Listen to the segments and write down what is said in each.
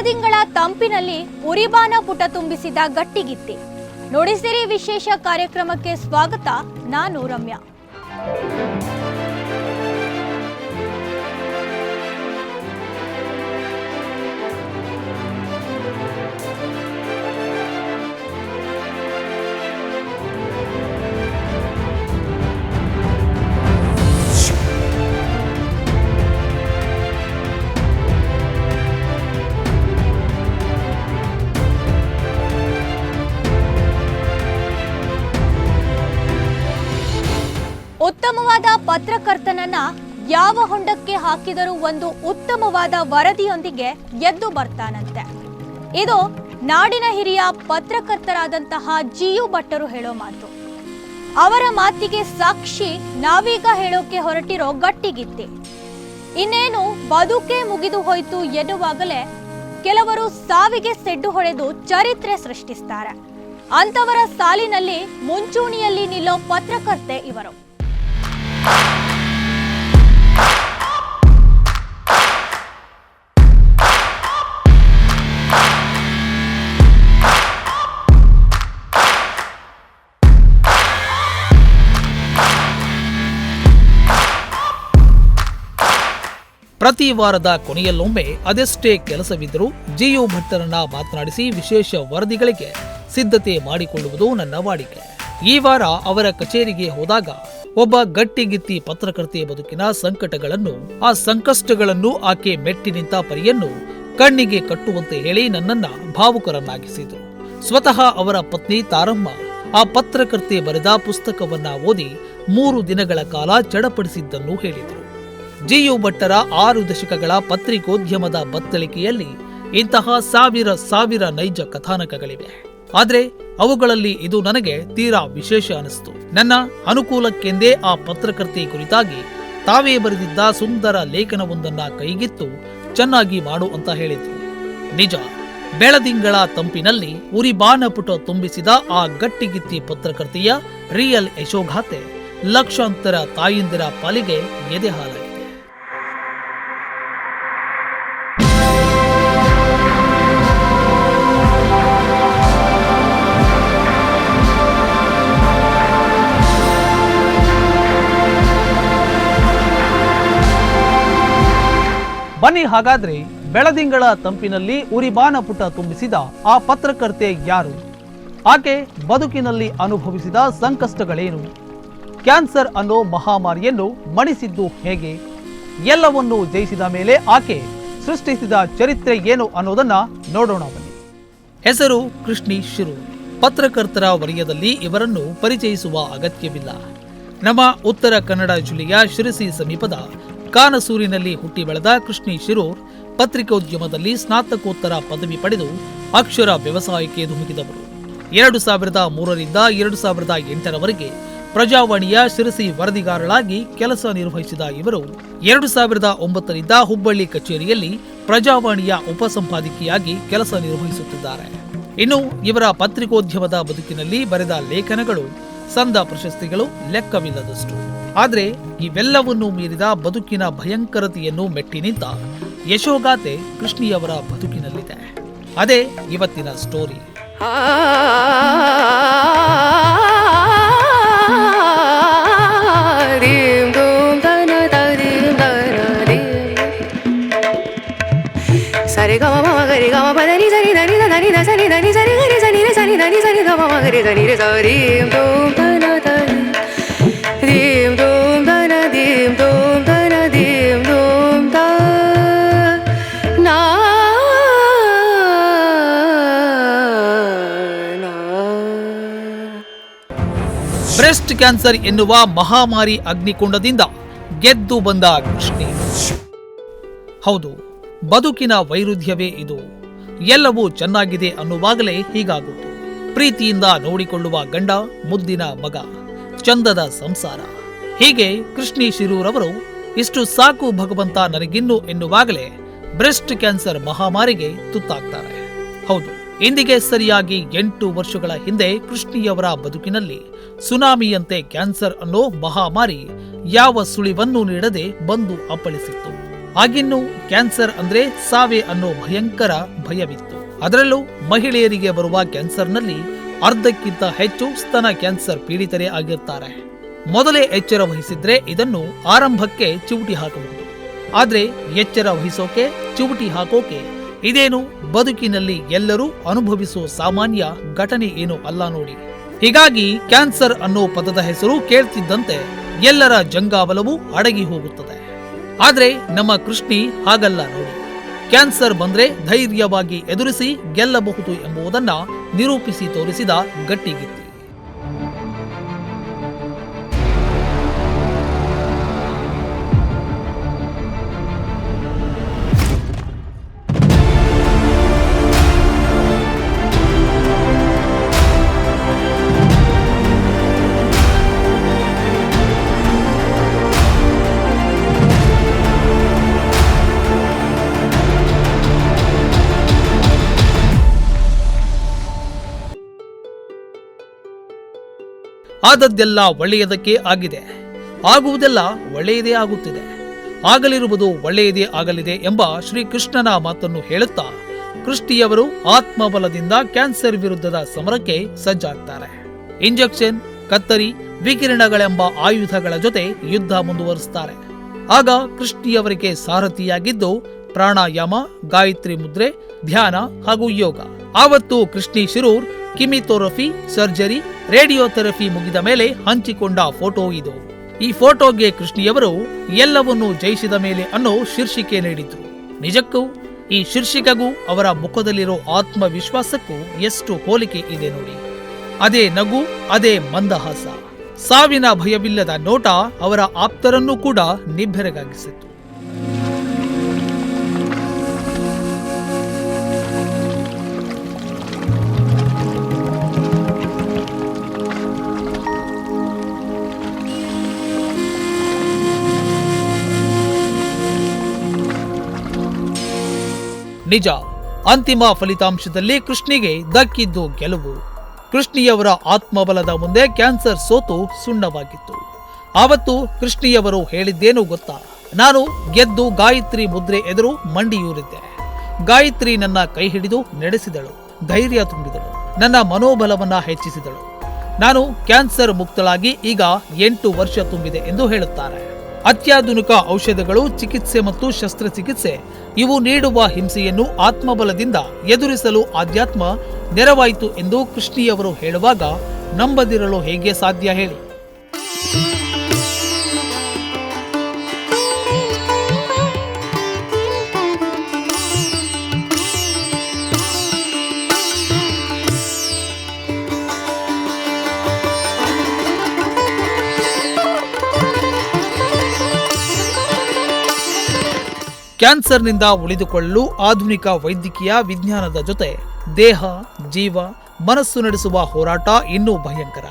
ಬೆಳದಿಂಗಳ ತಂಪಿನಲ್ಲಿ ಉರಿಬಾನ ಪುಟ ತುಂಬಿಸಿದ ಗಟ್ಟಿಗಿತ್ತಿ. ನೋಡಿಸಿರಿ ವಿಶೇಷ ಕಾರ್ಯಕ್ರಮಕ್ಕೆ ಸ್ವಾಗತ ನಾನು ರಮ್ಯಾ. ಉತ್ತಮವಾದ ಪತ್ರಕರ್ತನನ್ನ ಯಾವ ಹೊಂಡಕ್ಕೆ ಹಾಕಿದರೂ ಒಂದು ಉತ್ತಮವಾದ ವರದಿಯೊಂದಿಗೆ ಎದ್ದು ಬರ್ತಾನಂತೆ. ಇದು ನಾಡಿನ ಹಿರಿಯ ಪತ್ರಕರ್ತರಾದಂತಹ ಜಿಯು ಭಟ್ಟರು ಹೇಳೋ ಮಾತು. ಅವರ ಮಾತಿಗೆ ಸಾಕ್ಷಿ ನಾವೀಗ ಹೇಳೋಕೆ ಹೊರಟಿರೋ ಗಟ್ಟಿಗಿತ್ತಿ. ಇನ್ನೇನು ಬದುಕೆ ಮುಗಿದು ಹೋಯ್ತು ಎನ್ನುವಾಗಲೇ ಕೆಲವರು ಸಾವಿಗೆ ಸೆಡ್ಡು ಹೊಡೆದು ಚರಿತ್ರೆ ಸೃಷ್ಟಿಸ್ತಾರೆ. ಅಂತವರ ಸಾಲಿನಲ್ಲಿ ಮುಂಚೂಣಿಯಲ್ಲಿ ನಿಲ್ಲೋ ಪತ್ರಕರ್ತೆ ಇವರು. ಪ್ರತಿ ವಾರದ ಕೊನೆಯಲ್ಲೊಮ್ಮೆ ಅದೆಷ್ಟೇ ಕೆಲಸವಿದ್ದರೂ ಜಿಯು ಭಟ್ಟರನ್ನ ಮಾತನಾಡಿಸಿ ವಿಶೇಷ ವರದಿಗಳಿಗೆ ಸಿದ್ಧತೆ ಮಾಡಿಕೊಳ್ಳುವುದು ನನ್ನ ವಾಡಿಕೆ. ಈ ವಾರ ಅವರ ಕಚೇರಿಗೆ ಹೋದಾಗ ಒಬ್ಬ ಗಟ್ಟಿಗಿತ್ತಿ ಪತ್ರಕರ್ತೆಯ ಬದುಕಿನ ಸಂಕಟಗಳನ್ನು, ಆ ಸಂಕಷ್ಟಗಳನ್ನು ಆಕೆ ಮೆಟ್ಟಿ ನಿಂತ ಪರಿಯನ್ನು ಕಣ್ಣಿಗೆ ಕಟ್ಟುವಂತೆ ಹೇಳಿ ನನ್ನನ್ನ ಭಾವುಕರನ್ನಾಗಿಸಿದರು ಸ್ವತಃ ಅವರ ಪತ್ನಿ ತಾರಮ್ಮ ಆ ಪತ್ರಕರ್ತೆ ಬರೆದ ಪುಸ್ತಕವನ್ನ ಓದಿ ಮೂರು ದಿನಗಳ ಕಾಲ ಚಡಪಡಿಸಿದ್ದನ್ನು ಹೇಳಿದರು. ಜಿಯು ಭಟ್ಟರ ಆರು ದಶಕಗಳ ಪತ್ರಿಕೋದ್ಯಮದ ಬತ್ತಳಿಕೆಯಲ್ಲಿ ಇಂತಹ ಸಾವಿರ ಸಾವಿರ ನೈಜ ಕಥಾನಕಗಳಿವೆ. ಆದರೆ ಅವುಗಳಲ್ಲಿ ಇದು ನನಗೆ ತೀರಾ ವಿಶೇಷ ಅನಿಸ್ತು. ನನ್ನ ಅನುಕೂಲಕ್ಕೆಂದೇ ಆ ಪತ್ರಕರ್ತೆ ಕುರಿತಾಗಿ ತಾವೇ ಬರೆದಿದ್ದ ಸುಂದರ ಲೇಖನವೊಂದನ್ನ ಕೈಗಿತ್ತು ಚೆನ್ನಾಗಿ ಮಾಡು ಅಂತ ಹೇಳಿದ್ರು. ನಿಜ, ಬೆಳದಿಂಗಳ ತಂಪಿನಲ್ಲಿ ಉರಿಬಾನ ಪುಟ ತುಂಬಿಸಿದ ಆ ಗಟ್ಟಿಗಿತ್ತಿ ಪತ್ರಕರ್ತೆಯ ರಿಯಲ್ ಯಶೋಘಾತೆ ಲಕ್ಷಾಂತರ ತಾಯಿಂದಿರ ಪಾಲಿಗೆ ಎದೆ ಹಾಲಾಗಿದೆ. ಬನ್ನಿ ಹಾಗಾದ್ರೆ ಬೆಳದಿಂಗಳ ತಂಪಿನಲ್ಲಿ ಉರಿಬಾನ ಪುಟ ತುಂಬಿಸಿದ ಆ ಪತ್ರಕರ್ತೆ ಯಾರು? ಆಕೆ ಬದುಕಿನಲ್ಲಿ ಅನುಭವಿಸಿದ ಸಂಕಷ್ಟಗಳೇನು? ಕ್ಯಾನ್ಸರ್ ಅನ್ನೋ ಮಹಾಮಾರಿಯನ್ನು ಮಣಿಸಿದ್ದು ಹೇಗೆ? ಎಲ್ಲವನ್ನೂ ಜಯಿಸಿದ ಮೇಲೆ ಆಕೆ ಸೃಷ್ಟಿಸಿದ ಚರಿತ್ರೆ ಏನು ಅನ್ನೋದನ್ನ ನೋಡೋಣ ಬನ್ನಿ. ಹೆಸರು ಕೃಷ್ಣಿ ಶಿರು. ಪತ್ರಕರ್ತರ ವಲಯದಲ್ಲಿ ಇವರನ್ನು ಪರಿಚಯಿಸುವ ಅಗತ್ಯವಿಲ್ಲ. ನಮ್ಮ ಉತ್ತರ ಕನ್ನಡ ಜಿಲ್ಲೆಯ ಶಿರಸಿ ಸಮೀಪದ ಕಾನಸೂರಿನಲ್ಲಿ ಹುಟ್ಟಿ ಬೆಳೆದ ಕೃಷ್ಣಿ ಶಿರೂರ್ ಪತ್ರಿಕೋದ್ಯಮದಲ್ಲಿ ಸ್ನಾತಕೋತ್ತರ ಪದವಿ ಪಡೆದು ಅಕ್ಷರ ವ್ಯವಸಾಯಕ್ಕೆ ಧುಮುಕಿದವರು. ಎರಡು ಸಾವಿರದ ಮೂರರಿಂದ ಎರಡು ಸಾವಿರದ ಎಂಟರವರೆಗೆ ಪ್ರಜಾವಾಣಿಯ ಶಿರಸಿ ವರದಿಗಾರರಾಗಿ ಕೆಲಸ ನಿರ್ವಹಿಸಿದ ಇವರು, ಎರಡು ಸಾವಿರದ ಒಂಬತ್ತರಿಂದ ಹುಬ್ಬಳ್ಳಿ ಕಚೇರಿಯಲ್ಲಿ ಪ್ರಜಾವಾಣಿಯ ಉಪಸಂಪಾದಕಿಯಾಗಿ ಕೆಲಸ ನಿರ್ವಹಿಸುತ್ತಿದ್ದಾರೆ. ಇನ್ನು ಇವರ ಪತ್ರಿಕೋದ್ಯಮದ ಬದುಕಿನಲ್ಲಿ ಬರೆದ ಲೇಖನಗಳು, ಸಂದ ಪ್ರಶಸ್ತಿಗಳು ಲೆಕ್ಕವಿಲ್ಲದಷ್ಟು. ಆದ್ರೆ ಇವೆಲ್ಲವನ್ನು ಮೀರಿದ ಬದುಕಿನ ಭಯಂಕರತೆಯನ್ನು ಮೆಟ್ಟಿ ನಿಂತ ಯಶೋಗಾತೆ ಕೃಷ್ಣಿಯವರ ಬದುಕಿನಲ್ಲಿದೆ. ಅದೇ ಇವತ್ತಿನ ಸ್ಟೋರಿ ಸರಿ ಗಮ da na da ಸರಿ ಸರಿ ಸರಿ ಸರಿ Sare ಸರಿ ಸರಿ ma ಸರಿ re ga ma ಸರಿ da ni ಕ್ಯಾನ್ಸರ್ ಎನ್ನುವ ಮಹಾಮಾರಿ ಅಗ್ನಿಕುಂಡದಿಂದ ಗೆದ್ದು ಬಂದ ಕೃಷ್ಣಿ. ಹೌದು, ಬದುಕಿನ ವೈರುಧ್ಯವೇ ಇದು. ಎಲ್ಲವೂ ಚೆನ್ನಾಗಿದೆ ಅನ್ನುವಾಗಲೇ ಹೀಗಾಗುವುದು ಪ್ರೀತಿಯಿಂದ ನೋಡಿಕೊಳ್ಳುವ ಗಂಡ, ಮುದ್ದಿನ ಮಗ, ಚಂದದ ಸಂಸಾರ. ಹೀಗೆ ಕೃಷ್ಣಿ ಶಿರೂರವರು ಇಷ್ಟು ಸಾಕು ಭಗವಂತ ನನಗಿನ್ನು ಎನ್ನುವಾಗಲೇ ಬ್ರೆಸ್ಟ್ ಕ್ಯಾನ್ಸರ್ ಮಹಾಮಾರಿಗೆ ತುತ್ತಾಗ್ತಾರೆ. ಹೌದು ಇಂದಿಗೆ ಸರಿಯಾಗಿ ಎಂಟು ವರ್ಷಗಳ ಹಿಂದೆ ಕೃಷ್ಣಿಯವರ ಬದುಕಿನಲ್ಲಿ ಸುನಾಮಿಯಂತೆ ಕ್ಯಾನ್ಸರ್ ಅನ್ನೋ ಮಹಾಮಾರಿ ಯಾವ ಸುಳಿವನ್ನೂ ನೀಡದೆ ಬಂದು ಅಪ್ಪಳಿಸಿತ್ತು. ಆಗಿನ್ನು ಕ್ಯಾನ್ಸರ್ ಅಂದ್ರೆ ಸಾವೆ ಅನ್ನೋ ಭಯಂಕರ ಭಯವಿತ್ತು. ಅದರಲ್ಲೂ ಮಹಿಳೆಯರಿಗೆ ಬರುವ ಕ್ಯಾನ್ಸರ್ನಲ್ಲಿ ಅರ್ಧಕ್ಕಿಂತ ಹೆಚ್ಚು ಸ್ತನ ಕ್ಯಾನ್ಸರ್ ಪೀಡಿತರೇ ಆಗಿರ್ತಾರೆ. ಮೊದಲೇ ಎಚ್ಚರ ವಹಿಸಿದ್ರೆ ಇದನ್ನು ಆರಂಭಕ್ಕೆ ಚಿವುಟಿ ಹಾಕಬಹುದು. ಆದ್ರೆ ಎಚ್ಚರ ವಹಿಸೋಕೆ, ಚಿವುಟಿ ಹಾಕೋಕೆ ಇದೇನು? ಬದುಕಿನಲ್ಲಿ ಎಲ್ಲರೂ ಅನುಭವಿಸುವ ಸಾಮಾನ್ಯ ಘಟನೆ ಏನು ಅಲ್ಲ ನೋಡಿ. ಹೀಗಾಗಿ ಕ್ಯಾನ್ಸರ್ ಅನ್ನೋ ಪದದ ಹೆಸರು ಕೇಳ್ತಿದ್ದಂತೆ ಎಲ್ಲರ ಜಂಗಾವಲವೂ ಅಡಗಿ ಹೋಗುತ್ತದೆ. ಆದ್ರೆ ನಮ್ಮ ಕೃಷ್ಣಿ ಹಾಗಲ್ಲ ನೋಡಿ. ಕ್ಯಾನ್ಸರ್ ಬಂದ್ರೆ ಧೈರ್ಯವಾಗಿ ಎದುರಿಸಿ ಗೆಲ್ಲಬಹುದು ಎಂಬುದನ್ನ ನಿರೂಪಿಸಿ ತೋರಿಸಿದ ಗಟ್ಟಿಗಿತ್ತಿ. ಆದದ್ದೆಲ್ಲ ಒಳ್ಳೆಯದಕ್ಕೆ ಆಗಿದೆ. ಆಗುವುದೆಲ್ಲ ಒಳ್ಳೆಯದೇ ಆಗುತ್ತಿದೆ. ಆಗಲಿರುವುದು ಒಳ್ಳೆಯದೇ ಆಗಲಿದೆ ಎಂಬ ಶ್ರೀಕೃಷ್ಣನ ಮಾತನ್ನು ಹೇಳುತ್ತಾ ಕೃಷ್ಟಿಯವರು ಆತ್ಮಬಲದಿಂದ ಕ್ಯಾನ್ಸರ್ ವಿರುದ್ಧದ ಸಮರಕ್ಕೆ ಸಜ್ಜಾಗ್ತಾರೆ. ಇಂಜೆಕ್ಷನ್, ಕತ್ತರಿ, ವಿಕಿರಣಗಳೆಂಬ ಆಯುಧಗಳ ಜೊತೆ ಯುದ್ಧ ಮುಂದುವರಿಸುತ್ತಾರೆ ಆಗ ಕೃಷ್ಣಿಯವರಿಗೆ ಸಾರಥಿಯಾಗಿದ್ದು ಪ್ರಾಣಾಯಾಮ, ಗಾಯತ್ರಿ ಮುದ್ರೆ, ಧ್ಯಾನ ಹಾಗೂ ಯೋಗ. ಆವತ್ತು Krishni Shirur, chemotherapy, surgery radiotherapy ಮುಗಿದ ಮೇಲೆ ಹಂಚಿಕೊಂಡ ಫೋಟೋ ಇದು. ಈ ಫೋಟೋಗೆ ಕೃಷ್ಣಿಯವರು ಎಲ್ಲವನ್ನೂ ಜಯಿಸಿದ ಮೇಲೆ ಅನ್ನೋ ಶೀರ್ಷಿಕೆ ನೀಡಿದ್ರು. ನಿಜಕ್ಕೂ ಈ ಶೀರ್ಷಿಕೆಗೂ ಅವರ ಮುಖದಲ್ಲಿರೋ ಆತ್ಮವಿಶ್ವಾಸಕ್ಕೂ ಎಷ್ಟು ಹೋಲಿಕೆ ಇದೆ ನೋಡಿ. ಅದೇ ನಗು, ಅದೇ ಮಂದಹಾಸ. ಸಾವಿನ ಭಯವಿಲ್ಲದ ನೋಟ ಅವರ ಆಪ್ತರನ್ನೂ ಕೂಡ ನಿಬ್ಬೆರಗಾಗಿಸಿತ್ತು. ನಿಜ. ಅಂತಿಮ ಫಲಿತಾಂಶದಲ್ಲಿ ಕೃಷ್ಣಿಗೆ ದಕ್ಕಿದ್ದು ಗೆಲುವು. ಕೃಷ್ಣಿಯವರ ಆತ್ಮಬಲದ ಮುಂದೆ ಕ್ಯಾನ್ಸರ್ ಸೋತು ಸುಣ್ಣವಾಗಿತ್ತು. ಆವತ್ತು ಕೃಷ್ಣಿಯವರು ಹೇಳಿದ್ದೇನು ಗೊತ್ತಾ? ನಾನು ಗೆದ್ದು ಗಾಯತ್ರಿ ಮುದ್ರೆ ಎದುರು ಮಂಡಿಯೂರಿದ್ದೆ. ಗಾಯತ್ರಿ ನನ್ನ ಕೈ ಹಿಡಿದು ನಡೆಸಿದಳು. ಧೈರ್ಯ ತುಂಬಿದಳು. ನನ್ನ ಮನೋಬಲವನ್ನ ಹೆಚ್ಚಿಸಿದಳು. ನಾನು ಕ್ಯಾನ್ಸರ್ ಮುಕ್ತಳಾಗಿ ಈಗ ಎಂಟು ವರ್ಷ ತುಂಬಿದೆ ಎಂದು ಹೇಳುತ್ತಾರೆ. ಅತ್ಯಾಧುನಿಕ ಔಷಧಗಳು, ಚಿಕಿತ್ಸೆ ಮತ್ತು ಶಸ್ತ್ರಚಿಕಿತ್ಸೆ. ಇವು ನೀಡುವ ಹಿಂಸೆಯನ್ನು ಆತ್ಮಬಲದಿಂದ ಎದುರಿಸಲು ಆಧ್ಯಾತ್ಮ ನೆರವಾಯಿತು ಎಂದು ಕೃಷ್ಣಿಯವರು ಹೇಳುವಾಗ, ನಂಬದಿರಲು ಹೇಗೆ ಸಾಧ್ಯ ಹೇಳಿ. ಕ್ಯಾನ್ಸರ್ನಿಂದ ಉಳಿದುಕೊಳ್ಳಲು ಆಧುನಿಕ ವೈದ್ಯಕೀಯ ವಿಜ್ಞಾನದ ಜೊತೆ ದೇಹ, ಜೀವ, ಮನಸ್ಸು ನಡೆಸುವ ಹೋರಾಟ ಇನ್ನೂ ಭಯಂಕರ.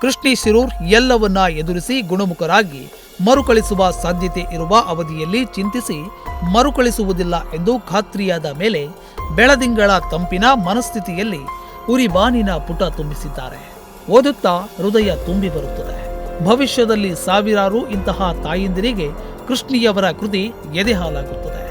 ಕೃಷ್ಣಿ ಶಿರೂರ್ ಎಲ್ಲವನ್ನ ಎದುರಿಸಿ ಗುಣಮುಖರಾಗಿ ಮರುಕಳಿಸುವ ಸಾಧ್ಯತೆ ಇರುವ ಅವಧಿಯಲ್ಲಿ ಚಿಂತಿಸಿ ಮರುಕಳಿಸುವುದಿಲ್ಲ ಎಂದು ಖಾತ್ರಿಯಾದ ಮೇಲೆ ಬೆಳದಿಂಗಳ ತಂಪಿನ ಮನಸ್ಥಿತಿಯಲ್ಲಿ ಉರಿಬಾನಿನ ಪುಟ ತುಂಬಿಸಿದ್ದಾರೆ. ಓದುತ್ತಾ ಹೃದಯ ತುಂಬಿ ಬರುತ್ತದೆ. ಭವಿಷ್ಯದಲ್ಲಿ ಸಾವಿರಾರು ಇಂತಹ ತಾಯಂದಿರಿಗೆ ಕೃಷ್ಣಿಯವರ ಕೃತಿ ಎದೆಹಾಲಾಗುತ್ತದೆ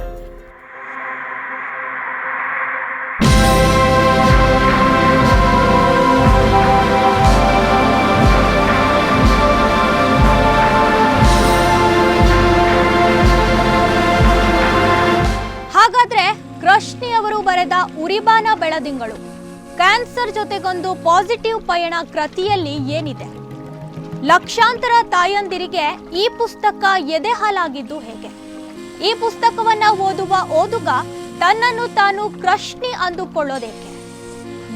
ಹಾಗಾದ್ರೆ ಕೃಷ್ಣಿಯವರು ಬರೆದ ಉರಿಬಾನ ಬೆಳದಿಂಗಳು ಕ್ಯಾನ್ಸರ್ ಜೊತೆಗೊಂದು ಪಾಸಿಟಿವ್ ಪಯಣ ಕೃತಿಯಲ್ಲಿ ಏನಿದೆ? ಲಕ್ಷಾಂತರ ತಾಯಂದಿರಿಗೆ ಈ ಪುಸ್ತಕ ಎದೆಹಾಲಾಗಿದ್ದು ಹೇಗೆ? ಈ ಪುಸ್ತಕವನ್ನ ಓದುವ ಓದುಗ ತನ್ನನ್ನು ತಾನು ಕೃಷ್ಣಿ ಅಂದುಕೊಳ್ಳೋದೇಕೆ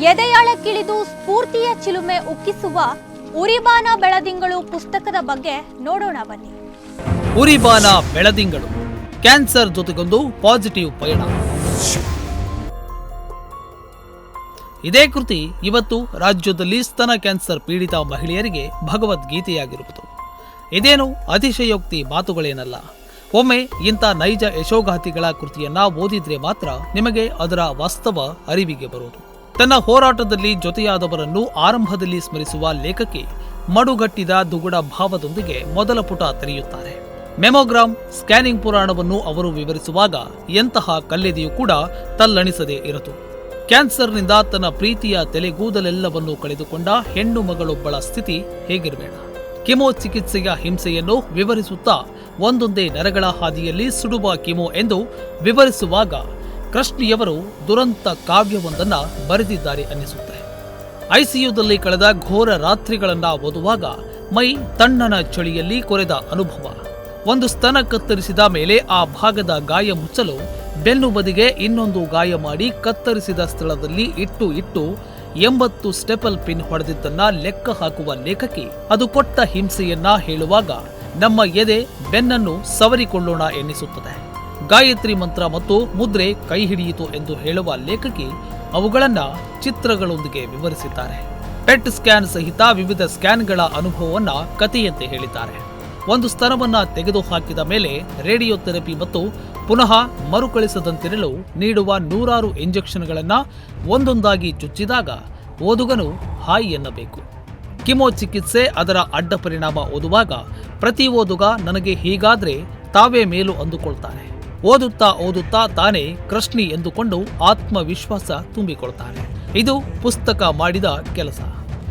ಎದೆಯಾಳಕ್ಕಿಳಿದು ಸ್ಫೂರ್ತಿಯ ಚಿಲುಮೆ ಉಕ್ಕಿಸುವ ಉರಿಬಾನ ಬೆಳದಿಂಗಳು ಪುಸ್ತಕದ ಬಗ್ಗೆ ನೋಡೋಣ ಬನ್ನಿ. ಉರಿಬಾನ ಬೆಳದಿಂಗಳು ಕ್ಯಾನ್ಸರ್ ಜೊತೆಗೊಂದು ಪಾಸಿಟಿವ್ ಪಯಣ ಇದೇ ಕೃತಿ ಇವತ್ತು ರಾಜ್ಯದಲ್ಲಿ ಸ್ತನ ಕ್ಯಾನ್ಸರ್ ಪೀಡಿತ ಮಹಿಳೆಯರಿಗೆ ಭಗವದ್ಗೀತೆಯಾಗಿರುವುದು. ಇದೇನು ಅತಿಶಯೋಕ್ತಿ ಮಾತುಗಳೇನಲ್ಲ. ಒಮ್ಮೆ ಇಂಥ ನೈಜ ಯಶೋಗಾತಿಗಳ ಕೃತಿಯನ್ನ ಓದಿದ್ರೆ ಮಾತ್ರ ನಿಮಗೆ ಅದರ ವಾಸ್ತವ ಅರಿವಿಗೆ ಬರುವುದು ತನ್ನ ಹೋರಾಟದಲ್ಲಿ ಜೊತೆಯಾದವರನ್ನು ಆರಂಭದಲ್ಲಿ ಸ್ಮರಿಸುವ ಲೇಖಕಿ ಮಡುಗಟ್ಟಿದ ದುಗುಡ ಭಾವದೊಂದಿಗೆ ಮೊದಲ ಪುಟ ತೆರೆಯುತ್ತಾರೆ. ಮೆಮೋಗ್ರಾಮ್ ಸ್ಕ್ಯಾನಿಂಗ್ ಪುರಾಣವನ್ನು ಅವರು ವಿವರಿಸುವಾಗ ಎಂತಹ ಕಲ್ಲೆದೆಯೂ ಕೂಡ ತಲ್ಲಣಿಸದೇ ಇರದು. ಕ್ಯಾನ್ಸರ್ನಿಂದ ತನ್ನ ಪ್ರೀತಿಯ ತಲೆಗೂದಲೆಲ್ಲವನ್ನೂ ಕಳೆದುಕೊಂಡ ಹೆಣ್ಣು ಮಗಳೊಬ್ಬಳ ಸ್ಥಿತಿ ಹೇಗಿರಬೇಡ. ಕಿಮೋ ಚಿಕಿತ್ಸೆಯ ಹಿಂಸೆಯನ್ನು ವಿವರಿಸುತ್ತಾ ಒಂದೊಂದೇ ನರಗಳ ಹಾದಿಯಲ್ಲಿ ಸುಡುವ ಕಿಮೋ ಎಂದು ವಿವರಿಸುವಾಗ ಕೃಷ್ಣಿಯವರು ದುರಂತ ಕಾವ್ಯವೊಂದನ್ನು ಬರೆದಿದ್ದಾರೆ ಅನ್ನಿಸುತ್ತೆ. ಐಸಿಯುದಲ್ಲಿ ಕಳೆದ ಘೋರ ರಾತ್ರಿಗಳನ್ನ ಓದುವಾಗ ಮೈ ತಣ್ಣನ ಚಳಿಯಲ್ಲಿ ಕೊರೆದ ಅನುಭವ. ಒಂದು ಸ್ತನ ಕತ್ತರಿಸಿದ ಮೇಲೆ ಆ ಭಾಗದ ಗಾಯ ಮುಚ್ಚಲು ಬೆನ್ನು ಬದಿಗೆ ಇನ್ನೊಂದು ಗಾಯ ಮಾಡಿ ಕತ್ತರಿಸಿದ ಸ್ಥಳದಲ್ಲಿ ಇಟ್ಟು ಇಟ್ಟು ಎಂಬತ್ತು ಸ್ಟೆಪಲ್ ಪಿನ್ ಹೊಡೆದಿದ್ದನ್ನ ಲೆಕ್ಕ ಹಾಕುವ ಲೇಖಕಿ. ಅದು ಕೊಟ್ಟ ಹಿಂಸೆಯನ್ನ ಹೇಳುವಾಗ ನಮ್ಮ ಎದೆ ಬೆನ್ನನ್ನು ಸವರಿಕೊಳ್ಳೋಣ ಎನ್ನಿಸುತ್ತದೆ. ಗಾಯತ್ರಿ ಮಂತ್ರ ಮತ್ತು ಮುದ್ರೆ ಕೈ ಹಿಡಿಯಿತು ಎಂದು ಹೇಳುವ ಲೇಖಕಿ ಅವುಗಳನ್ನ ಚಿತ್ರಗಳೊಂದಿಗೆ ವಿವರಿಸಿದ್ದಾರೆ. ಪೆಟ್ ಸ್ಕ್ಯಾನ್ ಸಹಿತ ವಿವಿಧ ಸ್ಕ್ಯಾನ್ಗಳ ಅನುಭವವನ್ನ ಕಥೆಯಂತೆ ಹೇಳಿದ್ದಾರೆ. ಒಂದು ಸ್ತರವನ್ನು ತೆಗೆದುಹಾಕಿದ ಮೇಲೆ ರೇಡಿಯೋ ಥೆರಪಿ ಮತ್ತು ಪುನಃ ಮರುಕಳಿಸದಂತಿರಲು ನೀಡುವ ನೂರಾರು ಇಂಜೆಕ್ಷನ್ಗಳನ್ನು ಒಂದೊಂದಾಗಿ ಚುಚ್ಚಿದಾಗ ಓದುಗನು ಹಾಯಿ ಎನ್ನಬೇಕು. ಕಿಮೋ ಚಿಕಿತ್ಸೆ ಅದರ ಅಡ್ಡ ಪರಿಣಾಮ ಓದುವಾಗ ಪ್ರತಿ ಓದುಗ ನನಗೆ ಹೀಗಾದ್ರೆ ತಾವೇ ಮೇಲು ಅಂದುಕೊಳ್ತಾನೆ ಓದುತ್ತಾ ಓದುತ್ತಾ ತಾನೇ ಕೃಷ್ಣಿ ಎಂದುಕೊಂಡು ಆತ್ಮವಿಶ್ವಾಸ ತುಂಬಿಕೊಳ್ತಾನೆ. ಇದು ಪುಸ್ತಕ ಮಾಡಿದ ಕೆಲಸ.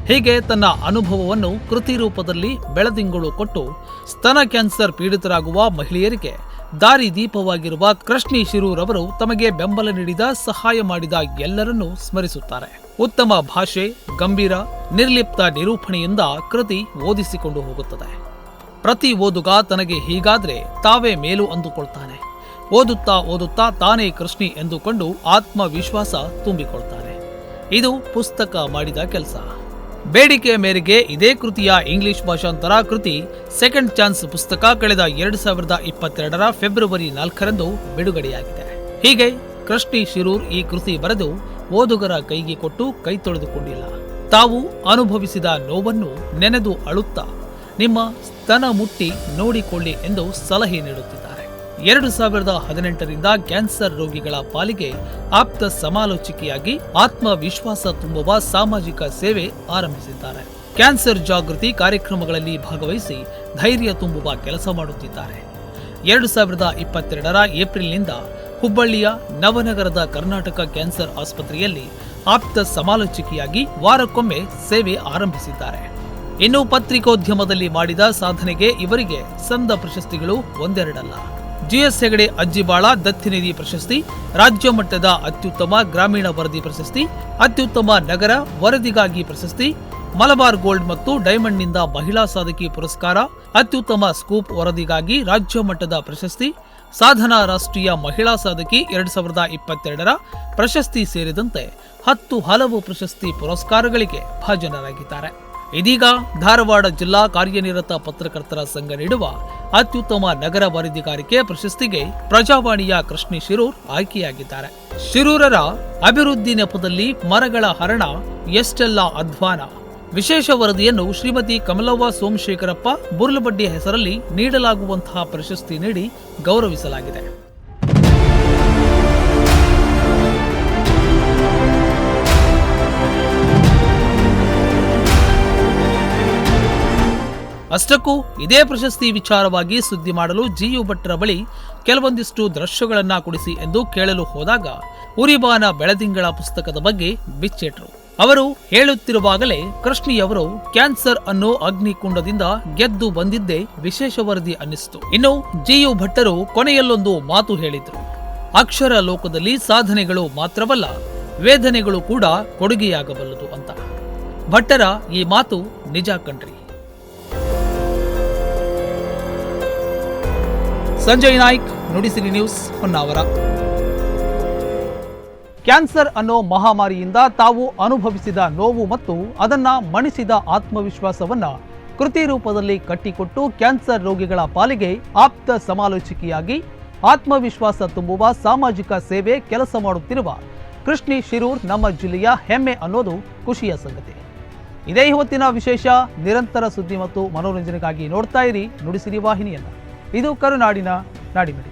ಹೀಗೆ ತನ್ನ ಅನುಭವವನ್ನು ಕೃತಿ ರೂಪದಲ್ಲಿ ಬೆಳದಿಂಗಳು ಕೊಟ್ಟು ಸ್ತನ ಕ್ಯಾನ್ಸರ್ ಪೀಡಿತರಾಗುವ ಮಹಿಳೆಯರಿಗೆ ದಾರಿ ದೀಪವಾಗಿರುವ ಕೃಷ್ಣಿ ಶಿರೂರ್ ಅವರು ತಮಗೆ ಬೆಂಬಲ ನೀಡಿದ ಸಹಾಯ ಮಾಡಿದ ಎಲ್ಲರನ್ನೂ ಸ್ಮರಿಸುತ್ತಾರೆ. ಉತ್ತಮ ಭಾಷೆ, ಗಂಭೀರ, ನಿರ್ಲಿಪ್ತ ನಿರೂಪಣೆಯಿಂದ ಕೃತಿ ಓದಿಸಿಕೊಂಡು ಹೋಗುತ್ತದೆ. ಪ್ರತಿ ಓದುಗ ತನಗೆ ಹೀಗಾದ್ರೆ ತಾವೇ ಮೇಲು ಅಂದುಕೊಳ್ತಾನೆ. ಓದುತ್ತಾ ಓದುತ್ತಾ ತಾನೇ ಕೃಷ್ಣಿ ಎಂದುಕೊಂಡು ಆತ್ಮವಿಶ್ವಾಸ ತುಂಬಿಕೊಳ್ತಾನೆ. ಇದು ಪುಸ್ತಕ ಮಾಡಿದ ಕೆಲಸ. ಬೇಡಿಕೆ ಮೇರೆಗೆ ಇದೇ ಕೃತಿಯ ಇಂಗ್ಲಿಷ್ ಭಾಷಾಂತರ ಕೃತಿ ಸೆಕೆಂಡ್ ಚಾನ್ಸ್ ಪುಸ್ತಕ ಕಳೆದ ಎರಡು ಸಾವಿರದ ಇಪ್ಪತ್ತೆರಡರ ಫೆಬ್ರವರಿ ನಾಲ್ಕರಂದು ಬಿಡುಗಡೆಯಾಗಿದೆ. ಹೀಗೆ ಕೃಷ್ಣಿ ಶಿರೂರ್ ಈ ಕೃತಿ ಬರೆದು ಓದುಗರ ಕೈಗೆ ಕೊಟ್ಟು ಕೈ ತೊಳೆದುಕೊಂಡಿಲ್ಲ. ತಾವು ಅನುಭವಿಸಿದ ನೋವನ್ನು ನೆನೆದು ಅಳುತ್ತಾ, ನಿಮ್ಮ ಸ್ತನ ಮುಟ್ಟಿ ನೋಡಿಕೊಳ್ಳಿ ಎಂದು ಸಲಹೆ ನೀಡುತ್ತಿದ್ದಾರೆ. ಎರಡು ಸಾವಿರದ ಹದಿನೆಂಟರಿಂದ ಕ್ಯಾನ್ಸರ್ ರೋಗಿಗಳ ಪಾಲಿಗೆ ಆಪ್ತ ಸಮಾಲೋಚಕಿಯಾಗಿ ಆತ್ಮವಿಶ್ವಾಸ ತುಂಬುವ ಸಾಮಾಜಿಕ ಸೇವೆ ಆರಂಭಿಸಿದ್ದಾರೆ. ಕ್ಯಾನ್ಸರ್ ಜಾಗೃತಿ ಕಾರ್ಯಕ್ರಮಗಳಲ್ಲಿ ಭಾಗವಹಿಸಿ ಧೈರ್ಯ ತುಂಬುವ ಕೆಲಸ ಮಾಡುತ್ತಿದ್ದಾರೆ. ಎರಡು ಸಾವಿರದ ಇಪ್ಪತ್ತೆರಡರ ಏಪ್ರಿಲ್ನಿಂದ ಹುಬ್ಬಳ್ಳಿಯ ನವನಗರದ ಕರ್ನಾಟಕ ಕ್ಯಾನ್ಸರ್ ಆಸ್ಪತ್ರೆಯಲ್ಲಿ ಆಪ್ತ ಸಮಾಲೋಚಕಿಯಾಗಿ ವಾರಕ್ಕೊಮ್ಮೆ ಸೇವೆ ಆರಂಭಿಸಿದ್ದಾರೆ. ಇನ್ನು ಪತ್ರಿಕೋದ್ಯಮದಲ್ಲಿ ಮಾಡಿದ ಸಾಧನೆಗೆ ಇವರಿಗೆ ಸಂದ ಪ್ರಶಸ್ತಿಗಳು ಒಂದೆರಡಲ್ಲ. ಜಿಎಸ್ ಹೆಗಡೆ ಅಜ್ಜಿಬಾಳ ದತ್ತಿನಿಧಿ ಪ್ರಶಸ್ತಿ, ರಾಜ್ಯ ಮಟ್ಟದ ಅತ್ಯುತ್ತಮ ಗ್ರಾಮೀಣ ವರದಿ ಪ್ರಶಸ್ತಿ, ಅತ್ಯುತ್ತಮ ನಗರ ವರದಿಗಾಗಿ ಪ್ರಶಸ್ತಿ, ಮಲಬಾರ್ ಗೋಲ್ಡ್ ಮತ್ತು ಡೈಮಂಡ್ನಿಂದ ಮಹಿಳಾ ಸಾಧಕಿ ಪುರಸ್ಕಾರ, ಅತ್ಯುತ್ತಮ ಸ್ಕೂಪ್ ವರದಿಗಾಗಿ ರಾಜ್ಯ ಮಟ್ಟದ ಪ್ರಶಸ್ತಿ, ಸಾಧನಾ ರಾಷ್ಟ್ರೀಯ ಮಹಿಳಾ ಸಾಧಕಿ ಎರಡ್ ಸಾವಿರದ ಇಪ್ಪತ್ತೆರಡರ ಪ್ರಶಸ್ತಿ ಸೇರಿದಂತೆ ಹತ್ತು ಹಲವು ಪ್ರಶಸ್ತಿ ಪುರಸ್ಕಾರಗಳಿಗೆ ಭಾಜನರಾಗಿದ್ದಾರೆ. ಇದೀಗ ಧಾರವಾಡ ಜಿಲ್ಲಾ ಕಾರ್ಯನಿರತ ಪತ್ರಕರ್ತರ ಸಂಘ ನೀಡುವ ಅತ್ಯುತ್ತಮ ನಗರ ವರದಿಗಾರಿಕೆ ಪ್ರಶಸ್ತಿಗೆ ಪ್ರಜಾವಾಣಿಯ ಕೃಷ್ಣಿ ಶಿರೂರ್ ಆಯ್ಕೆಯಾಗಿದ್ದಾರೆ. ಶಿರೂರರ ಅಭಿವೃದ್ಧಿ ನೆಪದಲ್ಲಿ ಮರಗಳ ಹರಣ, ಎಷ್ಟೆಲ್ಲ ಅಧ್ವಾನ! ವಿಶೇಷ ವರದಿಯನ್ನು ಶ್ರೀಮತಿ ಕಮಲವ್ವ ಸೋಮಶೇಖರಪ್ಪ, ಬುರ್ಲಬಡ್ಡಿ ಹೆಸರಲ್ಲಿ ನೀಡಲಾಗುವಂತಹ ಪ್ರಶಸ್ತಿ ನೀಡಿ ಗೌರವಿಸಲಾಗಿದೆ. ಅಷ್ಟಕ್ಕೂ ಇದೇ ಪ್ರಶಸ್ತಿ ವಿಚಾರವಾಗಿ ಸುದ್ದಿ ಮಾಡಲು ಜಿಯು ಭಟ್ರ ಬಳಿ ಕೆಲವೊಂದಿಷ್ಟು ದೃಶ್ಯಗಳನ್ನ ಕೊಡಿಸಿ ಎಂದು ಕೇಳಲು ಹೋದಾಗ ಉರಿಬಾನ ಬೆಳದಿಂಗಳ ಪುಸ್ತಕದ ಬಗ್ಗೆ ಬಿಚ್ಚಿಟ್ರು. ಅವರು ಹೇಳುತ್ತಿರುವಾಗಲೇ ಕೃಷ್ಣಿಯವರು ಕ್ಯಾನ್ಸರ್ ಅನ್ನೋ ಅಗ್ನಿಕುಂಡದಿಂದ ಗೆದ್ದು ಬಂದಿದ್ದೇ ವಿಶೇಷ ವರದಿ ಅನ್ನಿಸಿತು. ಇನ್ನು ಜಿಯು ಭಟ್ಟರು ಕೊನೆಯಲ್ಲೊಂದು ಮಾತು ಹೇಳಿದ್ರು. ಅಕ್ಷರ ಲೋಕದಲ್ಲಿ ಸಾಧನೆಗಳು ಮಾತ್ರವಲ್ಲ, ವೇದನೆಗಳು ಕೂಡ ಕೊಡುಗೆಯಾಗಬಲ್ಲದು ಅಂತ. ಭಟ್ಟರ ಈ ಮಾತು ನಿಜ ಕಣ್ರಿ. ಸಂಜಯ್ ನಾಯ್ಕ್, ನುಡಿಸಿರಿ ನ್ಯೂಸ್, ಹೊನ್ನಾವರ. ಕ್ಯಾನ್ಸರ್ ಅನ್ನೋ ಮಹಾಮಾರಿಯಿಂದ ತಾವು ಅನುಭವಿಸಿದ ನೋವು ಮತ್ತು ಅದನ್ನ ಮಣಿಸಿದ ಆತ್ಮವಿಶ್ವಾಸವನ್ನ ಕೃತಿ ರೂಪದಲ್ಲಿ ಕಟ್ಟಿಕೊಟ್ಟು ಕ್ಯಾನ್ಸರ್ ರೋಗಿಗಳ ಪಾಲಿಗೆ ಆಪ್ತ ಸಮಾಲೋಚಕಿಯಾಗಿ ಆತ್ಮವಿಶ್ವಾಸ ತುಂಬುವ ಸಾಮಾಜಿಕ ಸೇವೆ ಕೆಲಸ ಮಾಡುತ್ತಿರುವ ಕೃಷ್ಣಿ ಶಿರೂರ್ ನಮ್ಮ ಜಿಲ್ಲೆಯ ಹೆಮ್ಮೆ ಅನ್ನೋದು ಖುಷಿಯ ಸಂಗತಿ. ಇದೇ ಇವತ್ತಿನ ವಿಶೇಷ, ನಿರಂತರ ಸುದ್ದಿ ಮತ್ತು ಮನೋರಂಜನೆಗಾಗಿ ನೋಡ್ತಾ ಇರಿ, ನುಡಿಸಿರಿ ವಾಹಿನಿಯನ್ನ. ಇದು ಕರುನಾಡಿನ ನಾಡಿಮಿಡಿತ